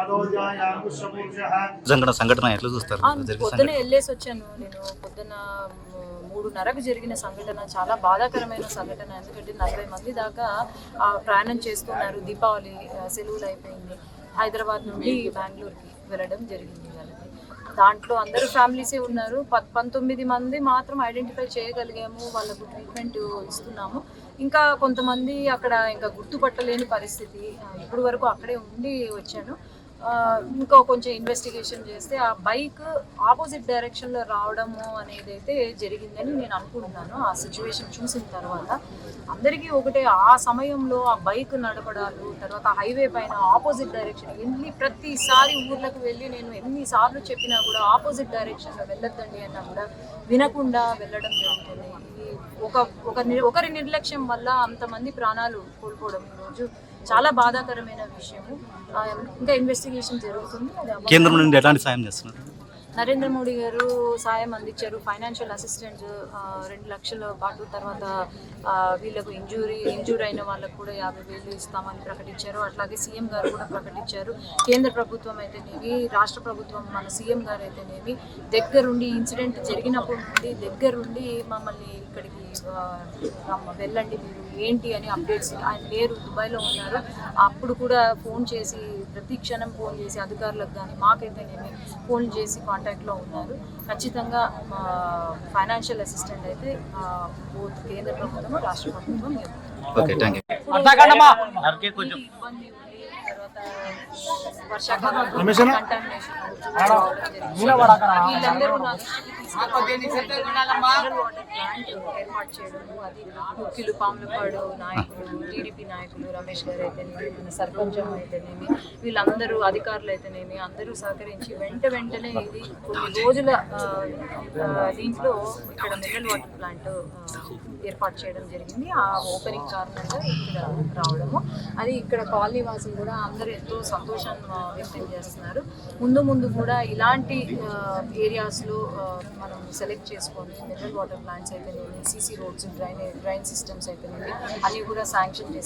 అదోజాయానుష్యపూర్షః సంఘటన సంఘటన ఎట్లా చూస్తారు? పొద్దున వెళ్ళేసి వచ్చాను. నేను పొద్దున మూడున్నరకు జరిగిన సంఘటన చాలా బాధాకరమైన సంఘటన. ఎందుకంటే నలభై మంది దాకా ఆ, ప్రయాణం చేస్తున్నారు. దీపావళి సెలవులు అయిపోయింది. హైదరాబాద్ నుండి బెంగళూరుకి వెళ్ళడం జరిగింది వాళ్ళకి. దాంట్లో అందరూ ఫ్యామిలీసే ఉన్నారు. పంతొమ్మిది మంది మాత్రం ఐడెంటిఫై చేయగలిగాము. వాళ్ళకు ట్రీట్మెంట్ ఇస్తున్నాము. ఇంకా కొంతమంది అక్కడ ఇంకా గుర్తుపట్టలేని పరిస్థితి. ఆ, ఇప్పుడు వరకు అక్కడే ఉండి వచ్చాను. ఇంకా కొంచెం ఇన్వెస్టిగేషన్ చేస్తే ఆ బైక్ ఆపోజిట్ డైరెక్షన్లో రావడము అనేది అయితే జరిగిందని నేను అనుకుంటున్నాను. ఆ సిచ్యువేషన్ చూసిన తర్వాత అందరికీ ఒకటే ఆ సమయంలో ఆ బైక్ నడపడాలు తర్వాత హైవే పైన ఆపోజిట్ డైరెక్షన్ ఎన్ని ప్రతిసారి ఊర్లకు వెళ్ళి నేను ఎన్నిసార్లు చెప్పినా కూడా ఆపోజిట్ డైరెక్షన్లో వెళ్ళొద్దండి అన్నా కూడా వినకుండా వెళ్ళడం జరుగుతుంది. ఒక ఒక ఒకరి నిర్లక్ష్యం వల్ల అంతమంది ప్రాణాలు కోల్పోవడం ఈరోజు చాలా బాధాకరమైన విషయము. ఇంకా ఇన్వెస్టిగేషన్ జరుగుతుంది. కేంద్రం నుండి ఎలాంటి సాయం చేస్తున్నారు? నరేంద్ర మోడీ గారు సాయం అందించారు. ఫైనాన్షియల్ అసిస్టెంట్ రెండు లక్షల పాటు తర్వాత వీళ్ళకు ఇంజూరీ ఇంజూర్ అయిన వాళ్ళకు కూడా యాభై వేలు ఇస్తామని ప్రకటించారు. అట్లాగే సీఎం గారు కూడా ప్రకటించారు. కేంద్ర ప్రభుత్వం అయితేనేమి రాష్ట్ర ప్రభుత్వం మన సీఎం గారు అయితేనేమి దగ్గరుండి ఇన్సిడెంట్ జరిగినప్పుడు నుండి దగ్గరుండి మమ్మల్ని ఇక్కడికి వెళ్ళండి మీరు ఏంటి అని అప్డేట్స్ ఆయన లేరు దుబాయ్లో ఉన్నారు. అప్పుడు కూడా ఫోన్ చేసి ప్రతి క్షణం ఫోన్ చేసి అధికారులకు కానీ మాకైతేనేమి ఫోన్ చేసి కాంటాక్ట్లో ఉన్నారు. ఖచ్చితంగా మా ఫైనాన్షియల్ అసిస్టెంట్ అయితే బోత్ కేంద్ర ప్రభుత్వం రాష్ట్ర ప్రభుత్వం ఇబ్బంది వర్షాకాలం. వీళ్ళందరూ నా దృష్టికి వాటర్ ప్లాంట్ ఏర్పాటు చేయడము అది ముఖ్యులు పాములపాడు నాయకులు టీడీపీ నాయకులు రమేష్ గారు అయితేనేమి మన సర్పంచం అయితేనేమి వీళ్ళందరూ అధికారులు అయితేనేమి అందరూ సహకరించి వెంట వెంటనే ఇది కొన్ని రోజుల దీంట్లో ఇక్కడ మినరల్ వాటర్ ప్లాంట్ ఏర్పాటు చేయడం జరిగింది. ఆ ఓపెనింగ్ కారణంగా ఇక్కడ రావడము. అది ఇక్కడ కాలనీ వాసులు కూడా అందరూ ఎంతో సంతోషం వ్యక్తం చేస్తున్నారు. ముందు ముందు కూడా ఇలాంటి ఏరియాస్లో మనం సెలెక్ట్ చేసుకొని మినరల్ వాటర్ ప్లాంట్స్ అయితేనేమి CC roads drain drain systems అయితేనేమి అవి కూడా శాంక్షన్ చేసి